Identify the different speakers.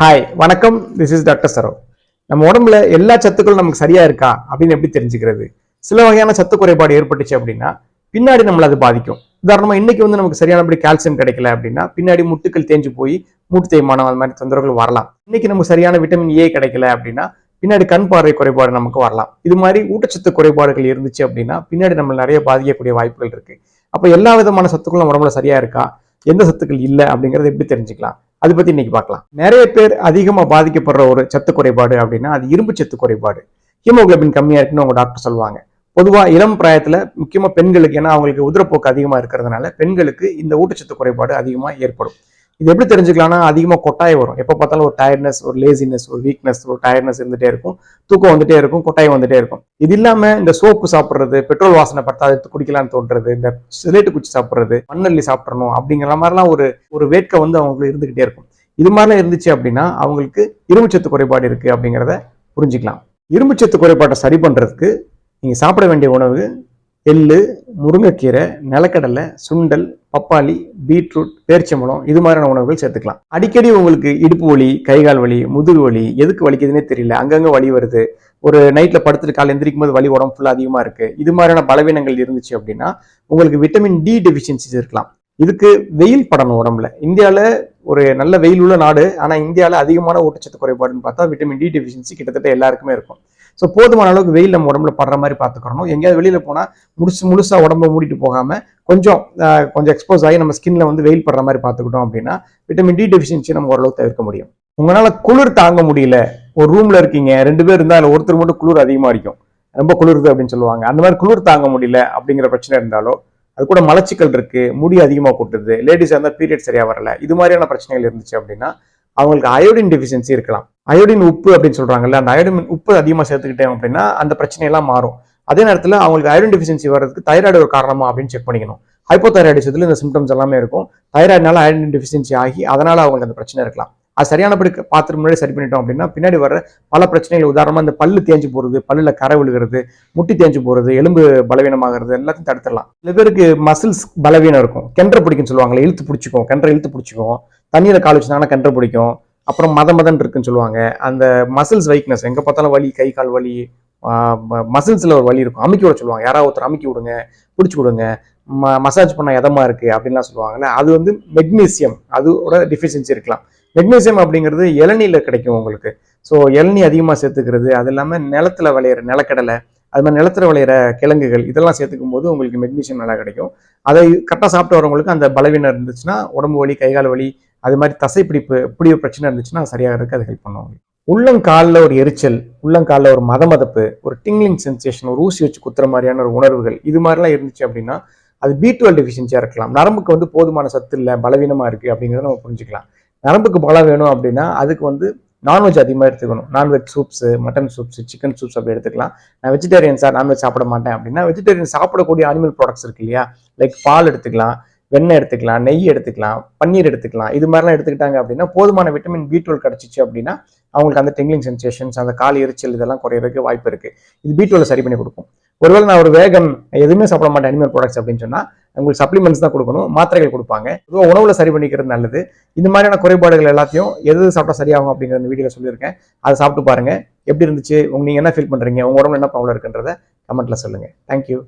Speaker 1: Hi வணக்கம். This is doctor Sarav நம்ம உடம்புல எல்லா சத்துக்களும் நமக்கு சரியா இருக்கா அப்படின்னு எப்படி தெரிஞ்சுக்கிறது? சில வகையான சத்து குறைபாடு ஏற்பட்டுச்சு அப்படின்னா பின்னாடி நம்மளை அது பாதிக்கும். உதாரணமாக இன்னைக்கு வந்து நமக்கு சரியானபடி கால்சியம் கிடைக்கல அப்படின்னா பின்னாடி முட்டுக்கள் தேஞ்சு போய் மூட்டு தேய்மானம் அந்த மாதிரி தொந்தரவுகள் வரலாம். இன்னைக்கு நமக்கு சரியான விட்டமின் ஏ கிடைக்கல அப்படின்னா பின்னாடி கண் பார்வை குறைபாடு நமக்கு வரலாம். இது மாதிரி ஊட்டச்சத்து குறைபாடுகள் இருந்துச்சு அப்படின்னா பின்னாடி நம்ம நிறைய பாதிக்கக்கூடிய வாய்ப்புகள் இருக்கு. அப்போ எல்லா விதமான சத்துக்களும் நம்ம உடம்புல சரியா இருக்கா? எந்த சத்துக்கள் இல்லை அப்படிங்கறத எப்படி தெரிஞ்சுக்கலாம்? அதை பத்தி இன்னைக்கு பார்க்கலாம். நிறைய பேர் அதிகமா பாதிக்கப்படுற ஒரு சத்து குறைபாடு அப்படின்னா அது இரும்பு சத்து குறைபாடு. ஹீமோகுளோபின் கம்மியா இருக்குன்னு உங்க டாக்டர் சொல்லுவாங்க. பொதுவா இளம் பிராயத்துல முக்கியமா பெண்களுக்கு ஏன்னா அவங்களுக்கு உதிரப்போக்கு அதிகமா இருக்கிறதுனால பெண்களுக்கு இந்த ஊட்டச்சத்து குறைபாடு அதிகமா ஏற்படும். இது எப்படி தெரிஞ்சுக்கலாம்னா அதிகமாக கொட்டாய் வரும். எப்போ பார்த்தாலும் ஒரு டயர்ட்னஸ் ஒரு லேசினஸ் ஒரு வீக்னஸ் ஒரு டயர்ட்னஸ் இருந்துகிட்டே இருக்கும். தூக்கம் வந்துட்டே இருக்கும் கொட்டாய் வந்துட்டே இருக்கும். இது இல்லாமல் இந்த சோப்பு சாப்பிட்றது பெட்ரோல் வாசனை படுத்தா எடுத்து குடிக்கலாம்னு தோன்றது இந்த சிலேட்டு குச்சி சாப்பிட்றது மண்ணல்லி சாப்பிடணும் அப்படிங்கிற மாதிரிலாம் ஒரு ஒரு வேட்கை வந்து அவங்களுக்கு இருந்துகிட்டே இருக்கும். இது மாதிரிலாம் இருந்துச்சு அப்படின்னா அவங்களுக்கு இரும்புச்சத்து குறைபாடு இருக்குது அப்படிங்கிறத புரிஞ்சுக்கலாம். இரும்புச்சத்து குறைபாட்டை சரி பண்ணுறதுக்கு நீங்கள் சாப்பிட வேண்டிய உணவு எள்ளு முருங்கைக்கீரை நிலக்கடலை சுண்டல் பப்பாளி பீட்ரூட் பேரிச்சம்பழம் இது மாதிரியான உணவுகள் சேர்த்துக்கலாம். அடிக்கடி உங்களுக்கு இடுப்பு வலி கைகால் வலி முதுகு வலி எதுக்கு வலிக்குதுன்னே தெரியல. அங்கங்கே வலி வருது. ஒரு நைட்டில் படுத்துட்டு காலை எந்திரிக்கும் போது வலி உடம்பு ஃபுல்லாக அதிகமாக இருக்குது இது மாதிரியான பலவீனங்கள் இருந்துச்சு அப்படின்னா உங்களுக்கு விட்டமின் டி டெஃபிஷியன்சிஸ் இருக்கலாம். இதுக்கு வெயில் படணும் உடம்புல. இந்தியாவில் ஒரு நல்ல வெயில் உள்ள நாடு. ஆனால் இந்தியாவில் அதிகமான ஊட்டச்சத்து குறைபாடுன்னு பார்த்தா விட்டமின் டி டெஃபிஷியன்சி கிட்டத்தட்ட எல்லாருக்குமே இருக்கும். ஸோ போதுமான அளவுக்கு வெயில் நம்ம உடம்புல படுற மாதிரி பார்த்துக்கணும் எங்கேயாவது வெளியில் போனால் முழுசு முழுசாக உடம்ப மூடிட்டு போகாமல் கொஞ்சம் கொஞ்சம் எக்ஸ்போஸ் ஆகி நம்ம ஸ்கின்ல வந்து வெயில் படுற மாதிரி பார்த்துக்கிட்டோம் அப்படின்னா விட்டமின் டி டெஃபிஷியன்சி நம்ம ஓரளவுக்கு தவிர்க்க முடியும். உங்களால் குளிர் தாங்க முடியல. ஒரு ரூமில் இருக்கீங்க ரெண்டு பேர் இருந்தால் ஒருத்தர் மட்டும் குளிர் அதிகமாக அடிக்கும். ரொம்ப குளிருது அப்படின்னு சொல்லுவாங்க. அந்த மாதிரி குளிர் தாங்க முடியல அப்படிங்கிற பிரச்சனை இருந்தாலோ அது கூட மலச்சிக்கல் இருக்கு முடி அதிகமாக கொட்டுது லேடிஸாக இருந்தால் பீரியட் சரியாக வரல இது மாதிரியான பிரச்சனைகள் இருந்துச்சு அப்படின்னா அவங்களுக்கு அயோடின் டெஃபிஷியன்சி இருக்கலாம். அயோடின் உப்பு அப்படின்னு சொல்றாங்கல்ல அந்த அயோடின் உப்பு அதிகமா சேர்த்துக்கிட்டேன் அப்படின்னா அந்த பிரச்சனையெல்லாம் மாறும். அதே நேரத்தில் அவங்களுக்கு அயோடின் டெஃபிஷியன்சி வர்றதுக்கு தைராய்டு ஒரு காரணமா அப்படின்னு செக் பண்ணிக்கணும். ஹைப்போதைராய்டிசத்தில் இந்த சிம்டம்ஸ் எல்லாமே இருக்கும். தைராய்டுனால அயோடின் டெஃபிஷியன்சி ஆகி அதனால அவங்களுக்கு அந்த பிரச்சனை இருக்கலாம். அது சரியானபடி பார்த்துட்டு முன்னாடி சரி பண்ணிட்டோம் அப்படின்னா பின்னாடி வர பல பிரச்சனைகள் உதாரணமாக இந்த பல்லு தேஞ்சு போகிறது பல்லில் கரை விழுகிறது முட்டி தேஞ்சு போகிறது எலும்பு பலவீனமாகிறது எல்லாத்தையும் தடுத்துடலாம். சில பேருக்கு மசில்ஸ் பலவீனம் இருக்கும். கென்ற பிடிக்கும்னு சொல்லுவாங்களே இழுத்து பிடிச்சிக்கும். கென்ற இழுத்து பிடிச்சிக்கும். தண்ணியில் கால் வச்சுனாங்கன்னா கென்ற பிடிக்கும். அப்புறம் மத மதன் இருக்குன்னு சொல்லுவாங்க. அந்த மசில்ஸ் வைக்னஸ் எங்கே பார்த்தாலும் வலி கை கால் வலி மசில்ஸில் ஒரு வலி இருக்கும். அமுக்கி விட சொல்லுவாங்க. யாராவது ஒருத்தர் அமுக்கி விடுங்க பிடிச்சி விடுங்க மசாஜ் பண்ண இதமாக இருக்குது அப்படின்லாம் சொல்லுவாங்கல்ல. அது வந்து மெக்னீசியம் அதோட டிஃபிஷியன்சி இருக்கலாம். மெக்னீசியம் அப்படிங்கிறது இளநீல கிடைக்கும் உங்களுக்கு. ஸோ இளநீ அதிகமாக சேர்த்துக்கிறது அது இல்லாமல் நிலத்துல விளையிற நிலக்கடலை அது மாதிரி நிலத்துல விளையிற கிழங்குகள் இதெல்லாம் சேர்த்துக்கும் போது உங்களுக்கு மெக்னீசியம் நல்லா கிடைக்கும். அதை கரெக்டாக சாப்பிட்டு வரவங்களுக்கு அந்த பலவீனம் இருந்துச்சுன்னா உடம்பு வலி கைகால் வலி அது மாதிரி தசைப்பிடிப்பு பிடிவு பிரச்சனை இருந்துச்சுன்னா சரியாகிறதுக்கு அது ஹெல்ப் பண்ணுவாங்க உள்ளங்காலில் ஒரு எரிச்சல் உள்ளங்காலில் ஒரு மதமதப்பு ஒரு டிங்லிங் சென்சேஷன் ஒரு ஊசி வச்சு குத்துற மாதிரியான ஒரு உணர்வுகள் இது மாதிரிலாம் இருந்துச்சு அப்படின்னா அது பி டுவெல் டெஃபிஷியன்சியாக இருக்கலாம். நரம்புக்கு வந்து போதுமான சத்து இல்லை பலவீனமாக இருக்குது அப்படிங்கிறத நம்ம புரிஞ்சுக்கலாம். நரம்புக்கு பலம் வேணும் அப்படின்னா அதுக்கு வந்து நான்வெஜ் அதிகமாக எடுத்துக்கணும். Non veg soups mutton soups chicken soups அப்படி எடுத்துக்கலாம். நான் வெஜிடேரியன் சார் நான்வெஜ் சாப்பிட மாட்டேன் அப்படின்னா வெஜிடேரியன் சாப்பிடக்கூடிய அனிமல் ப்ராடக்ட்ஸ் இருக்கு இல்லையா? லைக் பால் எடுத்துக்கலாம் வெண்ணெய் எடுத்துக்கலாம் நெய் எடுத்துக்கலாம் பன்னீர் எடுத்துக்கலாம். இது மாதிரிலாம் எடுத்துக்கிட்டாங்க அப்படின்னா போதுமான விட்டமின் பி டுவெல் கிடச்சிச்சு அப்படின்னா அவங்களுக்கு அந்த டெங்லிங் சென்சேஷன்ஸ் அந்த கால் எரிச்சல் இதெல்லாம் குறையிறதுக்கு வாய்ப்பு இருக்கு. இது பி டுவெல் சரி பண்ணி கொடுக்கும். ஒருவேளை நான் ஒரு வேகம் எதுவுமே சாப்பிட மாட்டேன் அனிமல் ப்ராடக்ட்ஸ் அப்படின்னு சொன்னா உங்களுக்கு சப்ளிமெண்ட்ஸ் தான் கொடுக்கணும் மாத்திரைகள் கொடுப்பாங்க. பொதுவாக உணவுல சரி பண்ணிக்கிறது நல்லது. இந்த மாதிரியான குறைபாடுகள் எல்லாத்தையும் எது எது சாப்பிட்டா சரியாகும் அப்படிங்கிற அந்த வீடியோல சொல்லியிருக்கேன். அதை சாப்பிட்டு பாருங்க. எப்படி இருந்துச்சு? உங்க நீங்க என்ன ஃபீல் பண்றீங்க? உங்க உடம்புல என்ன ப்ராப்ளம் இருக்குன்றத கமெண்ட்ல சொல்லுங்க. தேங்க்யூ